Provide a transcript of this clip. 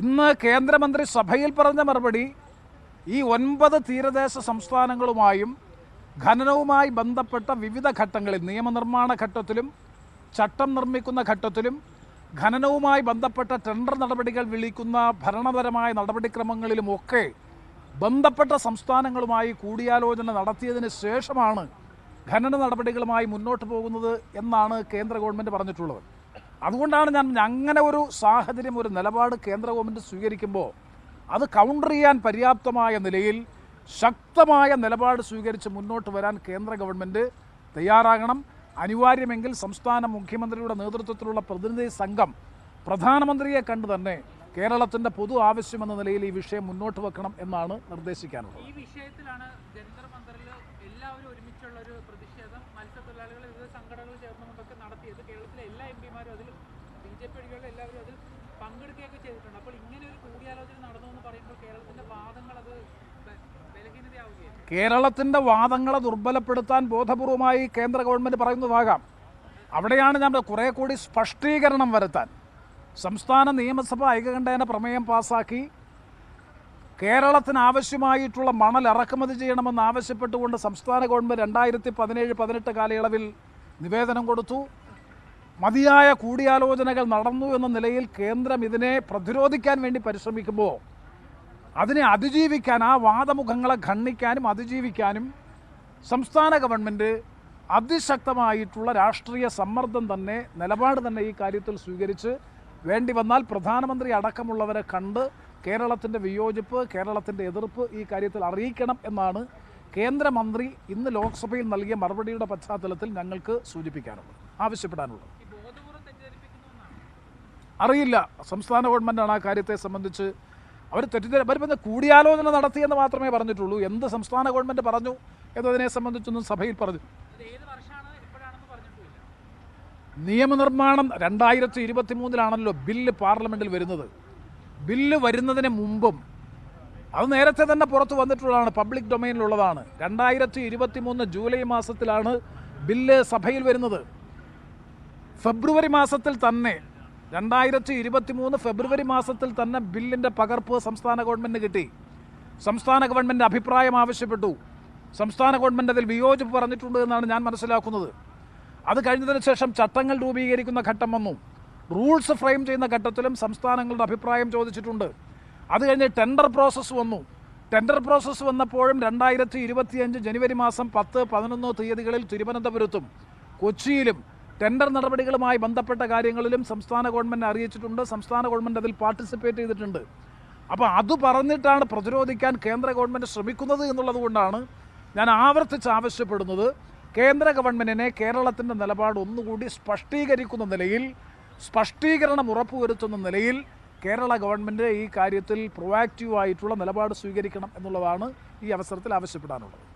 ഇന്ന് കേന്ദ്രമന്ത്രി സഭയിൽ പറഞ്ഞ മറുപടി ഈ ഒൻപത് തീരദേശ സംസ്ഥാനങ്ങളുമായും ഖനനവുമായി ബന്ധപ്പെട്ട വിവിധ ഘട്ടങ്ങളിൽ നിയമനിർമ്മാണ ഘട്ടത്തിലും ചട്ടം നിർമ്മിക്കുന്ന ഘട്ടത്തിലും ഖനനവുമായി ബന്ധപ്പെട്ട ടെൻഡർ നടപടികൾ വിളിക്കുന്ന ഭരണപരമായ നടപടിക്രമങ്ങളിലുമൊക്കെ ബന്ധപ്പെട്ട സംസ്ഥാനങ്ങളുമായി കൂടിയാലോചന നടത്തിയതിന് ശേഷമാണ് ഖനന നടപടികളുമായി മുന്നോട്ട് പോകുന്നത് എന്നാണ് കേന്ദ്ര ഗവൺമെന്റ് പറഞ്ഞിട്ടുള്ളത്. അതുകൊണ്ടാണ് ഞാൻ അങ്ങനെ ഒരു സാഹചര്യം ഒരു നിലപാട് കേന്ദ്ര ഗവൺമെന്റ് സ്വീകരിക്കുമ്പോൾ അത് കൗണ്ടർ ചെയ്യാൻ പര്യാപ്തമായ നിലയിൽ ശക്തമായ നിലപാട് സ്വീകരിച്ച് മുന്നോട്ട് വരാൻ കേന്ദ്ര ഗവൺമെന്റ് തയ്യാറാകണം. അനിവാര്യമെങ്കിൽ സംസ്ഥാന മുഖ്യമന്ത്രിയുടെ നേതൃത്വത്തിലുള്ള പ്രതിനിധി സംഘം പ്രധാനമന്ത്രിയെ കണ്ട് തന്നെ കേരളത്തിന്റെ പൊതു ആവശ്യമെന്ന നിലയിൽ ഈ വിഷയം മുന്നോട്ട് വെക്കണം എന്നാണ് നിർദ്ദേശിക്കാനുള്ളത്. ഈ വിഷയത്തിലാണ് എല്ലാവരും ഒരുമിച്ചുള്ള ഒരു പ്രതിഷേധം. മത്സ്യത്തൊഴിലാളികൾ വിവിധ സംഘടനകൾ ചേർന്നുകൊണ്ടൊക്കെ നടത്തിയത്. കേരളത്തിലെ എല്ലാ എം പിമാരും ജെ പി ഒഴികെയുള്ള എല്ലാവരും അതിൽ പങ്കെടുക്കുകയൊക്കെ ചെയ്തിട്ടുണ്ട്. അപ്പോൾ ഇങ്ങനെ ഒരു കൂടിയാലോചന നടന്നു എന്ന് പറയുമ്പോൾ കേരളത്തിന്റെ വാദങ്ങൾ അത് കേരളത്തിന്റെ വാദങ്ങളെ ദുർബലപ്പെടുത്താൻ ബോധപൂർവമായി കേന്ദ്ര ഗവൺമെന്റ് പറയുന്നതാകാം. അവിടെയാണ് ഞാൻ കുറേ കൂടി സ്പഷ്ടീകരണം വരുത്താൻ. സംസ്ഥാന നിയമസഭ ഐകകണ്ഠേന പ്രമേയം പാസാക്കി. കേരളത്തിന് ആവശ്യമായിട്ടുള്ള മണൽ ഇറക്കുമതി ചെയ്യണമെന്ന് ആവശ്യപ്പെട്ടുകൊണ്ട് സംസ്ഥാന ഗവൺമെന്റ് രണ്ടായിരത്തി പതിനേഴ് പതിനെട്ട് കാലയളവിൽ നിവേദനം കൊടുത്തു. മതിയായ കൂടിയാലോചനകൾ നടന്നു എന്ന നിലയിൽ കേന്ദ്രം ഇതിനെ പ്രതിരോധിക്കാൻ വേണ്ടി പരിശ്രമിക്കുമ്പോൾ അതിനെ അതിജീവിക്കാൻ ആ വാദമുഖങ്ങളെ ഖണ്ഡിക്കാനും അതിജീവിക്കാനും സംസ്ഥാന ഗവൺമെന്റ് അതിശക്തമായിട്ടുള്ള രാഷ്ട്രീയ സമ്മർദ്ദം തന്നെ നിലപാട് തന്നെ ഈ കാര്യത്തിൽ സ്വീകരിച്ച് വേണ്ടി വന്നാൽ പ്രധാനമന്ത്രി അടക്കമുള്ളവരെ കണ്ട് കേരളത്തിന്റെ വിയോജിപ്പ് കേരളത്തിന്റെ എതിർപ്പ് ഈ കാര്യത്തിൽ അറിയിക്കണം എന്നാണ് കേന്ദ്രമന്ത്രി ഇന്ന് ലോക്സഭയിൽ നൽകിയ മറുപടിയുടെ പശ്ചാത്തലത്തിൽ ഞങ്ങൾക്ക് സൂചിപ്പിക്കാനുള്ളത്. ആവശ്യപ്പെടാനുള്ളത് ഈ ബോധപൂർവം തെറ്റിദ്ധരിപ്പിക്കുന്നു എന്നാണ് അറിയില്ല. സംസ്ഥാന ഗവൺമെന്റാണ് ആ കാര്യത്തെ സംബന്ധിച്ച് അവർ തെറ്റിദ്ധര അവർ പിന്നെ കൂടിയാലോചന നടത്തിയെന്ന് മാത്രമേ പറഞ്ഞിട്ടുള്ളൂ. എന്ത് സംസ്ഥാന ഗവൺമെന്റ് പറഞ്ഞു എന്നതിനെ സംബന്ധിച്ചൊന്നും സഭയിൽ പറഞ്ഞു. നിയമനിർമ്മാണം രണ്ടായിരത്തി ഇരുപത്തി മൂന്നിലാണല്ലോ ബില്ല് പാർലമെന്റിൽ വരുന്നത്. ബില്ല് വരുന്നതിന് മുമ്പും അത് നേരത്തെ തന്നെ പുറത്ത് വന്നിട്ടുള്ളതാണ് പബ്ലിക് ഡൊമൈനിലുള്ളതാണ്. രണ്ടായിരത്തി ഇരുപത്തി മൂന്ന് ജൂലൈ മാസത്തിലാണ് ബില്ല് സഭയിൽ വരുന്നത്. ഫെബ്രുവരി മാസത്തിൽ തന്നെ രണ്ടായിരത്തി ഇരുപത്തി മൂന്ന് ഫെബ്രുവരി മാസത്തിൽ തന്നെ ബില്ലിന്റെ പകർപ്പ് സംസ്ഥാന ഗവൺമെന്റ് കിട്ടി. സംസ്ഥാന ഗവൺമെന്റ് അഭിപ്രായം ആവശ്യപ്പെട്ടു. സംസ്ഥാന ഗവൺമെന്റ് അതിൽ വിയോജിപ്പ് പറഞ്ഞിട്ടുണ്ട് എന്നാണ് ഞാൻ മനസ്സിലാക്കുന്നത്. അത് കഴിഞ്ഞതിന് ശേഷം ചട്ടങ്ങൾ രൂപീകരിക്കുന്ന ഘട്ടം വന്നു. റൂൾസ് ഫ്രെയിം ചെയ്യുന്ന ഘട്ടത്തിലും സംസ്ഥാനങ്ങളുടെ അഭിപ്രായം ചോദിച്ചിട്ടുണ്ട്. അത് കഴിഞ്ഞ് ടെൻഡർ പ്രോസസ്സ് വന്നു. ടെൻഡർ പ്രോസസ്സ് വന്നപ്പോഴും രണ്ടായിരത്തി ഇരുപത്തിയഞ്ച് ജനുവരി മാസം പത്ത് പതിനൊന്ന് തീയതികളിൽ തിരുവനന്തപുരത്തും കൊച്ചിയിലും ടെൻഡർ നടപടികളുമായി ബന്ധപ്പെട്ട കാര്യങ്ങളിലും സംസ്ഥാന ഗവൺമെന്റ് അറിയിച്ചിട്ടുണ്ട്. സംസ്ഥാന ഗവൺമെന്റ് അതിൽ പാർട്ടിസിപ്പേറ്റ് ചെയ്തിട്ടുണ്ട്. അപ്പോൾ അത് പറഞ്ഞിട്ടാണ് പ്രതിരോധിക്കാൻ കേന്ദ്ര ഗവൺമെന്റ് ശ്രമിക്കുന്നത് എന്നുള്ളത് കൊണ്ടാണ് ഞാൻ ആവർത്തിച്ച് ആവശ്യപ്പെടുന്നത്. കേന്ദ്ര ഗവൺമെന്റിനെ കേരളത്തിന്റെ നിലപാട് ഒന്നുകൂടി സ്പഷ്ടീകരിക്കുന്ന നിലയിൽ സ്പഷ്ടീകരണം ഉറപ്പുവരുത്തുന്ന നിലയിൽ കേരള ഗവൺമെന്റ് ഈ കാര്യത്തിൽ പ്രൊവാക്റ്റീവായിട്ടുള്ള നിലപാട് സ്വീകരിക്കണം എന്നുള്ളതാണ് ഈ അവസരത്തിൽ ആവശ്യപ്പെടാനുള്ളത്.